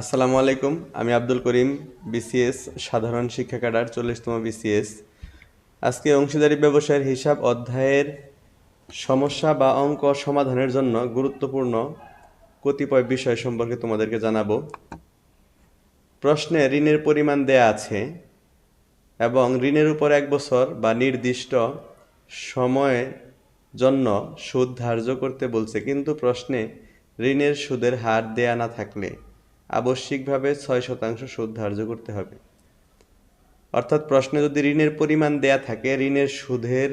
আসসালামু আলাইকুম, আমি আব্দুল করিম বিসিএস সাধারণ শিক্ষা ক্যাডার চল্লিশতম বিসিএস আজকে অংশীদারি ব্যবসায়ের হিসাব অধ্যায়ের সমস্যা বা অঙ্ক সমাধানের জন্য গুরুত্বপূর্ণ কতিপয় বিষয় সম্পর্কে তোমাদেরকে জানাব। প্রশ্নে ঋণের পরিমাণ দেয়া আছে এবং ঋণের উপর এক বছর বা নির্দিষ্ট সময়ের জন্য সুদ ধার্য করতে বলছে, কিন্তু প্রশ্নে ঋণের সুদের হার দেয়া না থাকলে আবশ্যিকভাবে ছয় শতাংশ সুদ ধার্য করতে হবে। অর্থাৎ প্রশ্নে যদি ঋণের পরিমাণ দেয়া থাকে, ঋণের সুদের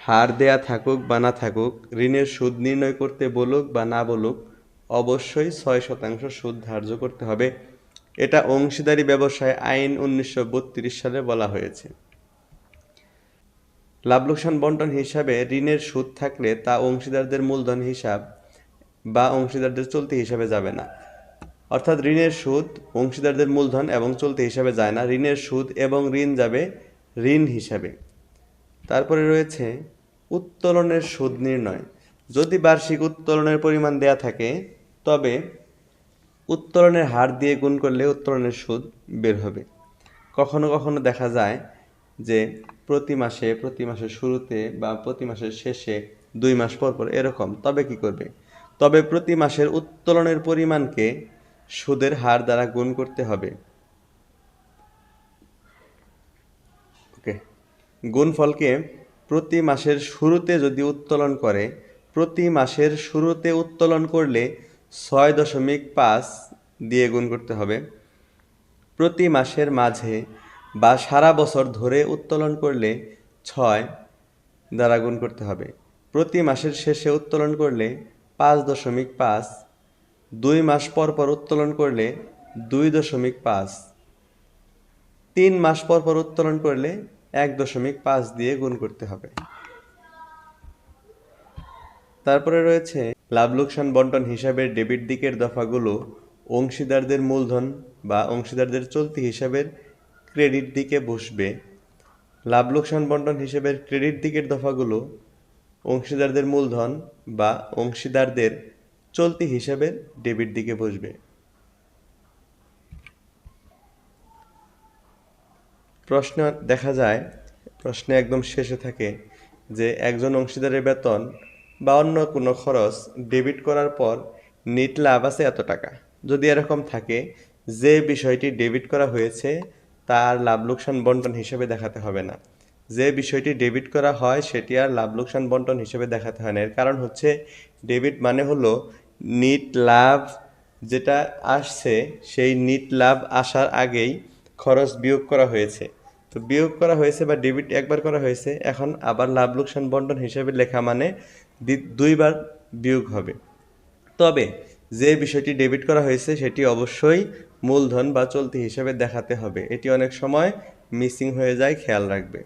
হার দেয়া থাকুক বা না থাকুক, ঋণের সুদ নির্ণয় করতে বলুক বা না বলুক, অবশ্যই ছয় শতাংশ সুদ ধার্য করতে হবে। এটা অংশীদারি ব্যবসায় আইন উনিশশো বত্রিশ সালে বলা হয়েছে। লাভ লোকসান বন্টন হিসাবে ঋণের সুদ থাকলে তা অংশীদারদের মূলধন হিসাব বা অংশীদারদের চলতি হিসাবে যাবে না। অর্থাৎ ঋণের সুদ অংশীদারদের মূলধন এবং চলতি হিসাবে যায় না। ঋণের সুদ এবং ঋণ যাবে ঋণ হিসাবে। তারপরে রয়েছে উত্তোলনের সুদ নির্ণয়। যদি বার্ষিক উত্তোলনের পরিমাণ দেয়া থাকে, তবে উত্তোলনের হার দিয়ে গুণ করলে উত্তোলনের সুদ বের হবে। কখনো কখনো দেখা যায় যে প্রতি মাসে, প্রতি মাসের শুরুতে বা প্রতি মাসের শেষে দুই মাস পর পর এরকম। তবে কি করবে? তবে প্রতি মাসের উত্তোলনের পরিমাণকে সুদের হার দ্বারা গুণ করতে হবে। ওকে। গুণফলকে প্রতি মাসের শুরুতে যদি উত্তোলন করে, প্রতি মাসের শুরুতে উত্তোলন করলে ছয় দশমিক পাঁচ দিয়ে গুণ করতে হবে। প্রতি মাসের মাঝে বা সারা বছর ধরে উত্তোলন করলে ছয় দ্বারা গুণ করতে হবে। প্রতি মাসের শেষে উত্তোলন করলে পাঁচ দশমিক পাঁচ দুই মাস পর পর উত্তোলন করলে দুই দশমিক পাঁচ। তিন মাস পর পর উত্তোলন করলে এক দশমিক পাঁচ দিয়ে গুণ করতে হবে। তারপরে রয়েছে লাভ লোকসান বন্টন হিসাবের ডেবিট দিকের দফাগুলো অংশীদারদের মূলধন বা অংশীদারদের চলতি হিসাবের ক্রেডিট দিকে বসবে। লাভ লোকসান বন্টন হিসাবের ক্রেডিট দিকের দফাগুলো অংশীদারদের মূলধন বা অংশীদারদের চলতি হিসাবের ডেবিট দিকে বসবে। প্রশ্ন দেখা যায়, প্রশ্নে একদম শেষে থাকে যে একজন অংশীদারের বেতন বা অন্য কোনো খরচ ডেবিট করার পর নিট লাভ আছে এত টাকা। যদি এরকম থাকে, যে বিষয়টি ডেবিট করা হয়েছে তার লাভ লোকসান বন্টন হিসেবে দেখাতে হবে না। যে বিষয়টি ডেবিট করা হয়, সেটি আর লাভ লোকসান বন্টন হিসেবে দেখাতে হয় না। এর কারণ হচ্ছে, ডেবিট মানে হলো নিট লাভ যেটা আসছে, সেই নিট লাভ আসার আগেই খরচ বিয়োগ করা হয়েছে। তো বিয়োগ করা হয়েছে বা ডেবিট একবার করা হয়েছে, এখন আবার লাভ লোকসান বন্টন হিসেবে লেখা মানে দুইবার বিয়োগ হবে। তবে যে বিষয়টি ডেবিট করা হয়েছে, সেটি অবশ্যই মূলধন বা চলতি হিসেবে দেখাতে হবে। এটি অনেক সময় মিসিং হয়ে যায়, খেয়াল রাখবে।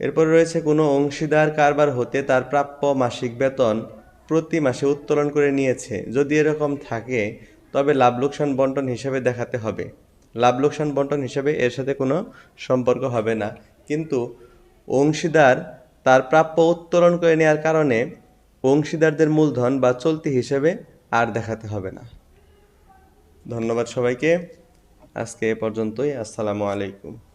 এরপর রয়েছে কোনো অংশীদার কারবার হতে তার প্রাপ্য মাসিক বেতন প্রতি মাসে উত্তোলন করে নিয়েছে। যদি এরকম থাকে, তবে লাভ লোকসান বন্টন হিসেবে দেখাতে হবে। লাভ লোকসান বন্টন হিসেবে এর সাথে কোনো সম্পর্ক হবে না। কিন্তু অংশীদার তার প্রাপ্য উত্তোলন করে নেওয়ার কারণে অংশীদারদের মূলধন বা চলতি হিসেবে আর দেখাতে হবে না। ধন্যবাদ সবাইকে। আজকে এ পর্যন্তই। আসসালামু আলাইকুম।